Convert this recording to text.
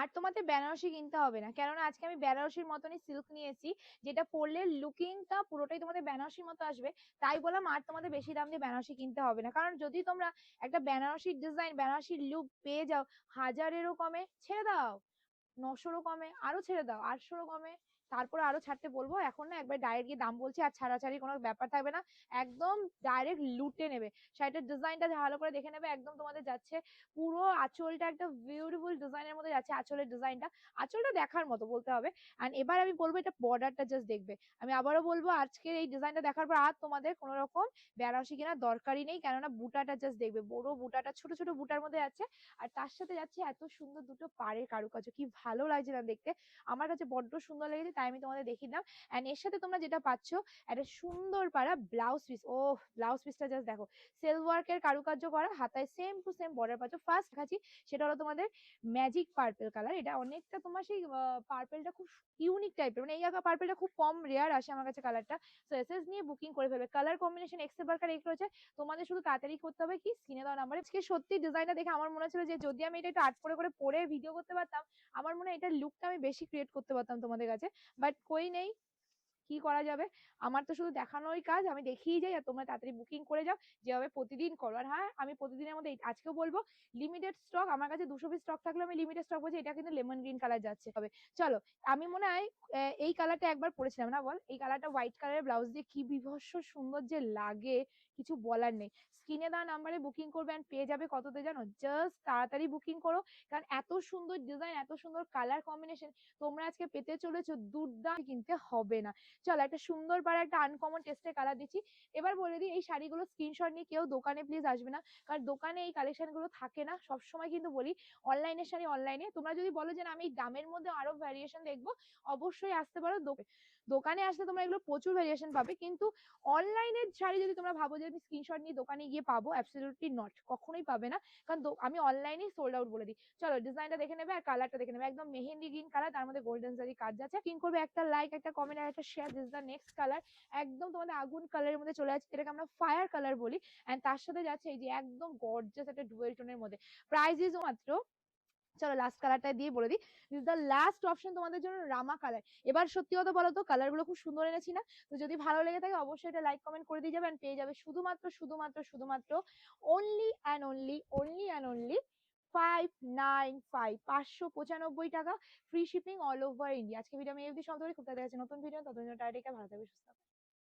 আর তোমাদের বেনারসি কিনতে হবে না। কেননা আজকে আমি বেনারসির মতনই সিল্ক নিয়েছি, যেটা পরলে লুকিংটা পুরোটাই তোমাদের বেনারসির মতো আসবে। তাই বললাম আর তোমাদের বেশি দাম দিয়ে বেনারসি কিনতে হবে না। কারণ যদি তোমরা একটা বেনারসির ডিজাইন বেনারসির লুক পেয়ে যাও, হাজারেরও কমে ছেড়ে দাও, নশোরও কমে আরও ছেড়ে দাও, আটশোরও কমে তারপরে আরও ছাড়তে বলব, এখন না একবার ডাইরেক্ট গিয়ে দাম বলছি আর ছাড়াছাড়ি কোনো ব্যাপার থাকবে না, একদম ডাইরেক্ট লুটে নেবে। শাড়িটার ডিজাইনটা ভালো করে দেখে নেবে, একদম তোমাদের যাচ্ছে পুরো আঁচলটা একটা বিউটিফুল ডিজাইনের মধ্যে যাচ্ছে আঁচলের ডিজাইনটা আঁচলটা দেখার মতো বলতে হবে। অ্যান্ড এবার আমি বলব এটা বর্ডারটা জাস্ট দেখবে। আমি আবারও বলব আজকের এই ডিজাইনটা দেখার পর আর তোমাদের কোনো রকম বেনারসি কেনার দরকারই নেই, কেননা বুটাটা জাস্ট দেখবে, বড় বুটাটা, ছোট ছোট বুটার মধ্যে যাচ্ছে আর তার সাথে যাচ্ছে এত সুন্দর দুটো পাড়ের কারুকার্য কি ভালো লাগছে না দেখতে। আমার কাছে বড্ড সুন্দর লেগেছে তাই আমি তোমাদের দেখিয়ে দিলাম। অ্যান্ড এর সাথে তোমরা যেটা পাচ্ছ, একটা সুন্দর পাড়া ব্লাউজ পিস ও ব্লাউজ পিসটা জাস্ট দেখো। সেলফ ওয়ার্কের কারুকার্য করা, হাতায় সেম টু সেম বর্ডার পাচ্ছ। ফার্স্ট দেখাচ্ছি, সেটা হলো তোমাদের ম্যাজিক পার্পেল কালার এটা অনেকটা তোমার সেই পার্পেলটা খুব ইউনিক টাইপের মানে এই পার্পেলটা খুব কম রেয়ার আসে আমার কাছে কালারটা সো এসএস নিয়ে বুকিং করে ফেলবে। কালার কম্বিনেশন এক্সে বার্কার এক রয়েছে। তোমাদের শুধু তাড়াতাড়ি করতে হবে কি? স্ক্রিনে দেওয়া নাম্বারে আজকে সত্যি ডিজাইনটা দেখে আমার মনে হচ্ছিল যে, যদি আমি এটা একটু আর্ট করে করে পরে ভিডিও করতে পারতাম, আমার মনে হয় এটার লুকটা আমি বেশি ক্রিয়েট করতে পারতাম তোমাদের কাছে। but quinine কি করা যাবে? আমার তো শুধু দেখানোই কাজ, আমি দেখিয়ে যাই আর তোমরা তাড়াতাড়ি বুকিং করে যাও। যেভাবে প্রতিদিন করো। আর হ্যাঁ আমি প্রতিদিনের মধ্যে আজকেও বলব লিমিটেড স্টক আমার কাছে দুশো পিস স্টক থাকলে আমি লিমিটেড স্টক বলছি, এটা কিন্তু লেমন গ্রিন কালার যাচ্ছে তবে। চলো, আমি মনে হয় এই কালারটা একবার পরেছিলাম না বল? এই কালারটা হোয়াইট কালারের ব্লাউজ দিয়ে কি বিভৎস সুন্দর যে লাগে, কিছু বলার নেই। স্ক্রিনে দেওয়া নাম্বারে বুকিং করবে and পেয়ে যাবে কততে জানো? জাস্ট তাড়াতাড়ি বুকিং করো, কারণ এত সুন্দর ডিজাইন এত সুন্দর কালার কম্বিনেশন তোমরা আজকে পেতে চলেছো, দুর্দান্ত কিনতে হবে না। চলো একটা সুন্দর পাড়া একটা আনকমন টেস্টের কালার দিচ্ছি। এবার বলে দিই, এই শাড়িগুলো স্ক্রিনশট নিয়ে কেউ দোকানে প্লিজ আসবে না। কারণ দোকানে এই কালেকশনগুলো থাকে না। সবসময় কিন্তু বলি অনলাইনের শাড়ি অনলাইনে তোমরা যদি বলো যে আমি দামের মধ্যে আরও ভ্যারিয়েশন দেখব, অবশ্যই আসতে পারো দোকানে আসলে তোমরা এগুলো প্রচুর ভ্যারিয়েশন পাবে। কিন্তু অনলাইনের শাড়ি যদি তোমরা ভাবো যে, আমি স্ক্রিনশট নিয়ে দোকানে গিয়ে পাবো অ্যাবসলিউটলি নট কখনোই পাবে না। কারণ আমি অনলাইনেই সোল্ড আউট বলে দিই। চলো ডিজাইনটা দেখে নেবে আর কালারটা দেখে নেবে। একদম মেহেন্দি গ্রিন কালার তার মধ্যে গোল্ডেন জারি কাজ আছে কিন করবে একটা লাইক একটা কমেন্ট আর একটা share this the next colour একদম তোমাদের আগুন কালারের মধ্যে চলে যাচ্ছে এটাকে আমরা ফায়ার কালার বলি এন্ড তার সাথে যাচ্ছে এই যে একদম গর্জাস একটা ডুয়েল টোনের মধ্যে। প্রাইস মাত্র, চলো লাস্ট কালারটা দিয়ে বলে দিই। দিস দ্য লাস্ট অপশন তোমাদের জন্য রামা কালার এবার সত্যি কথা বলো তো কালারগুলো খুব সুন্দর এনেছি না? তো যদি ভালো লেগে থাকে, অবশ্যই এটা লাইক কমেন্ট করে দিয়ে যাবে, and পেয়ে যাবে শুধুমাত্র শুধুমাত্র শুধুমাত্র only and only only and only five nine five পাঁচশো পঁচানব্বই টাকা free shipping all over India আজকে ভিডিও আমি এই অবধি সব ধরে খুব তাড়াতাড়ি আছে, নতুন ভিডিও ততদিন টাইটেকে ভালো থাকবে সুস্থ